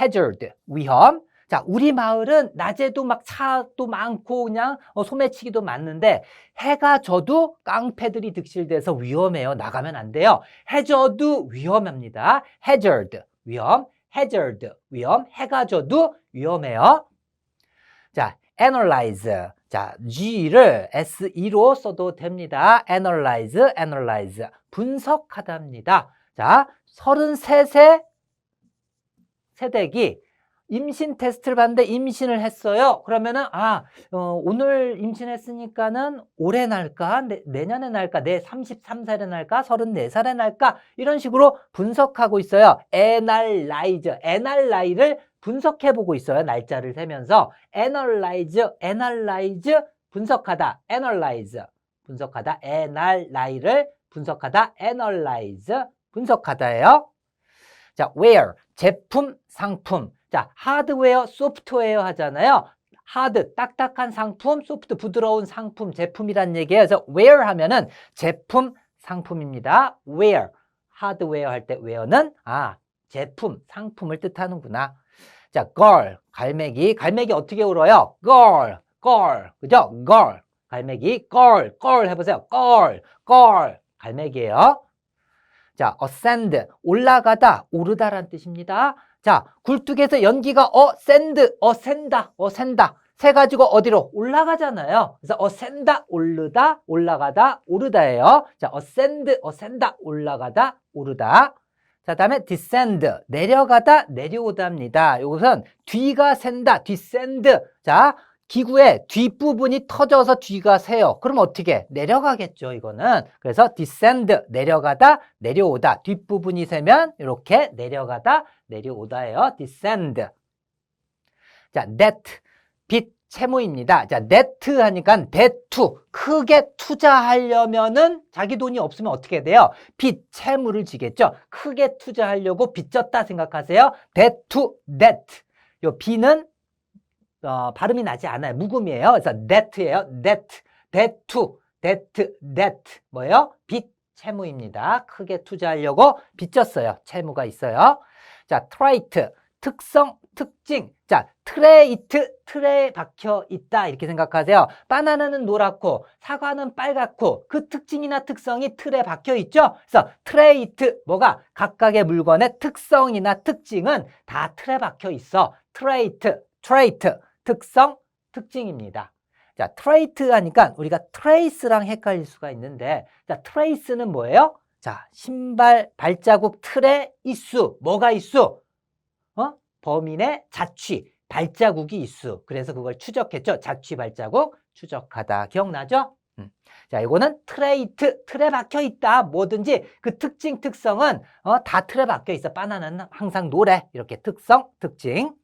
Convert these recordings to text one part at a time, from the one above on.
hazard, 위험. 자, 우리 마을은 낮에도 막 차도 많고 그냥 어, 소매치기도 많는데 해가 져도 깡패들이 득실돼서 위험해요. 나가면 안 돼요. 해져도 위험합니다. hazard, 위험. hazard, 위험. 해가 져도 위험해요. 자, analyze. 자, G를 SE로 써도 됩니다. analyze, analyze. 분석하답니다. 자, 33세 세대기 임신 테스트를 봤는데 임신을 했어요. 그러면은 아 어, 오늘 임신했으니까는 올해 날까? 내, 내년에 날까? 내 33살에 날까? 34살에 날까? 이런 식으로 분석하고 있어요. 애날라이즈 애날라이를 분석해 보고 있어요. 날짜를 세면서. analyze analyze 분석하다. analyze 분석하다. 애날라이를 분석하다. analyze 분석하다예요. 자, where 제품, 상품. 자, 하드웨어, 소프트웨어 하잖아요. 하드, 딱딱한 상품, 소프트, 부드러운 상품, 제품이란 얘기예요. 그래서 where 하면은 제품, 상품입니다. where. 하드웨어 할 때 where는 아, 제품, 상품을 뜻하는구나. 자, girl, 갈매기. 갈매기 어떻게 울어요? girl, girl. 그죠? girl. 갈매기, girl, girl 해보세요. girl, girl. 갈매기예요. 자, ascend, 올라가다, 오르다란 뜻입니다. 자, 굴뚝에서 연기가 어센드, 어센다, 어센다. 세 가지고 어디로 올라가잖아요. 그래서 어센다, 오르다, 올라가다, 오르다예요. 자, 어센드, 어센다, 올라가다, 오르다. 자, 다음에 descend, 내려가다, 내려오다입니다. 이것은 뒤가 샌다, descend. 자, 기구의 뒷부분이 터져서 뒤가 새요. 그럼 어떻게? 내려가겠죠, 이거는. 그래서 descend, 내려가다, 내려오다. 뒷부분이 새면 이렇게 내려가다, 내려오다예요. descend. 자, net, 빚, 채무입니다. 자, net 하니까 대투, 크게 투자하려면은 자기 돈이 없으면 어떻게 돼요? 빚, 채무를 지겠죠? 크게 투자하려고 빚졌다 생각하세요. 대투, net. 요 B는 어, 발음이 나지 않아요. 묵음이에요. 그래서 debt예요. debt, 대투, debt, debt. 뭐예요? 빚, 채무입니다. 크게 투자하려고 빚졌어요. 채무가 있어요. 자, trait, 특성, 특징. 자, 트레이트, 틀에 박혀 있다. 이렇게 생각하세요. 바나나는 노랗고 사과는 빨갛고 그 특징이나 특성이 틀에 박혀 있죠. 그래서 트레이트, 뭐가 각각의 물건의 특성이나 특징은 다 틀에 박혀 있어. 트레이트, 트레이트, 특성, 특징입니다. 자, 트레이트 하니까 우리가 트레이스랑 헷갈릴 수가 있는데, 자, 트레이스는 뭐예요? 자, 신발 발자국 틀에 있수. 뭐가 있수? 어? 범인의 자취, 발자국이 있수. 그래서 그걸 추적했죠. 자취 발자국, 추적하다. 기억나죠? 음. 자, 이거는 트레이트, 틀에 박혀 있다. 뭐든지 그 특징, 특성은 어, 다 틀에 박혀 있어. 바나나는 항상 노래. 이렇게 특성, 특징.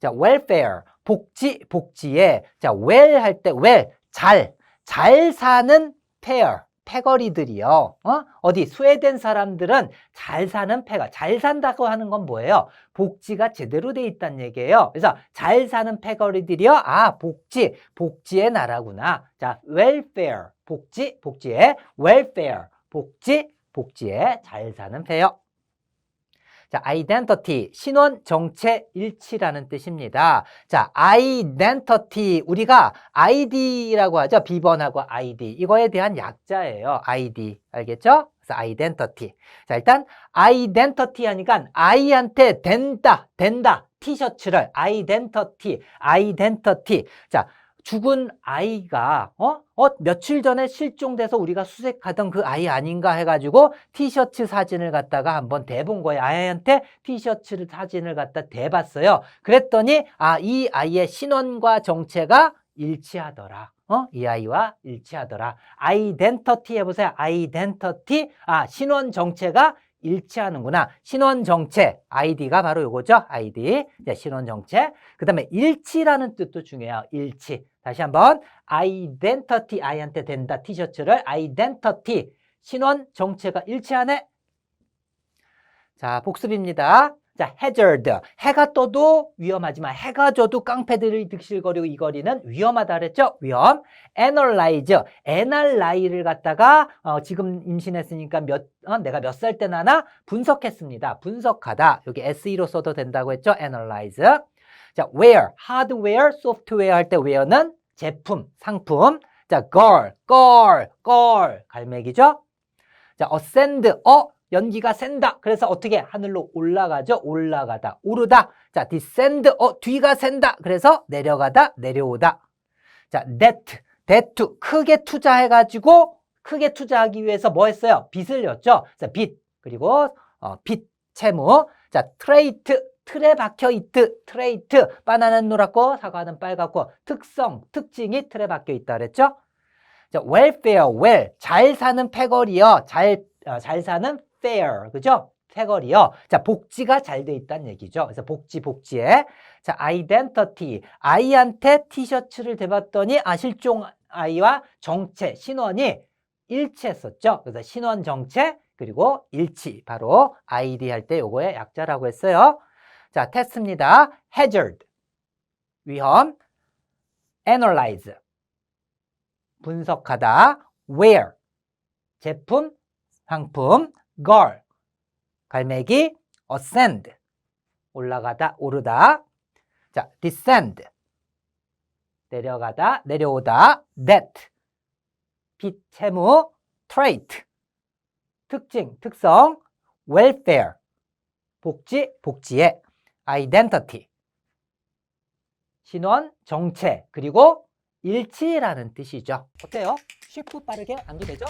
자, welfare, 복지, 복지에, 자, well 할 때, well, 잘, 잘 사는 pair, 패거리들이요. 어? 어디 스웨덴 사람들은 잘 사는 패가 잘 산다고 하는 건 뭐예요? 복지가 제대로 돼 있다는 얘기예요. 그래서 잘 사는 패거리들이요. 아, 복지, 복지의 나라구나. 자, welfare, 복지, 복지의 welfare, 복지, 복지의 잘 사는 패요. 자, identity, 신원 정체 일치라는 뜻입니다. 자, identity, 우리가 ID라고 하죠. 비번하고 ID. 이거에 대한 약자예요. ID. 알겠죠? 그래서 identity. 자, 일단 identity 하니까 아이한테 된다, 된다. 티셔츠를 identity, identity. 자, 죽은 아이가 어? 어 며칠 전에 실종돼서 우리가 수색하던 그 아이 아닌가 해가지고 티셔츠 사진을 갖다가 한번 대본 거예요. 아이한테 티셔츠 사진을 갖다 대봤어요. 그랬더니 아 이 아이의 신원과 정체가 일치하더라. 어? 이 아이와 일치하더라. 아이덴터티 해보세요. 아이덴터티. 아 신원 정체가 일치하는구나. 신원 정체 아이디가 바로 요거죠. 아이디. 네, 신원 정체. 그다음에 일치라는 뜻도 중요해요. 일치. 다시 한번 identity 아이한테 된다 티셔츠를 identity 신원 정체가 일치하네. 자, 복습입니다. 자, hazard. 해가 떠도 위험하지만 해가 져도 깡패들이 득실거리고 이 거리는 위험하다 그랬죠? 위험. analyze. analy를 갖다가 어, 지금 임신했으니까 몇 어, 내가 몇 살 때 나나 분석했습니다. 분석하다. 여기 SE로 써도 된다고 했죠? analyze. 자, where. hardware, software 할 때 where는 제품, 상품. 자, girl, girl, girl. 갈매기죠? 자, ascend. 어, 연기가 샌다. 그래서 어떻게 하늘로 올라가죠? 올라가다. 오르다. 자, descend. 어, 뒤가 샌다. 그래서 내려가다, 내려오다. 자, debt. debt. 크게 투자해가지고 크게 투자하기 위해서 뭐 했어요? 빚을 냈죠? 자, 빚. 그리고 어, 빚, 채무. 자, 트레이트. 틀에 박혀 있트, 트레이트. 바나나는 노랗고 사과는 빨갛고 특성, 특징이 틀에 박혀 있다 그랬죠? 자, welfare, well. 잘 사는 패거리요. 잘, 어, 잘 사는 fair. 그죠? 패거리요. 자, 복지가 잘 돼 있다는 얘기죠. 그래서 복지, 복지에. 자, identity. 아이한테 티셔츠를 대봤더니, 아, 실종 아이와 정체, 신원이 일치했었죠. 그래서 신원 정체, 그리고 일치. 바로 ID 할때 요거의 약자라고 했어요. 자, 테스트입니다. hazard. 위험. analyze. 분석하다. where. 제품, 상품. Girl. 갈매기. ascend. 올라가다, 오르다. 자, descend. 내려가다, 내려오다. debt. 빚, 채무. trait. 특징, 특성. welfare. 복지, 복지의 identity. 신원, 정체, 그리고 일치라는 뜻이죠. 어때요? 쉽고 빠르게 암기되죠?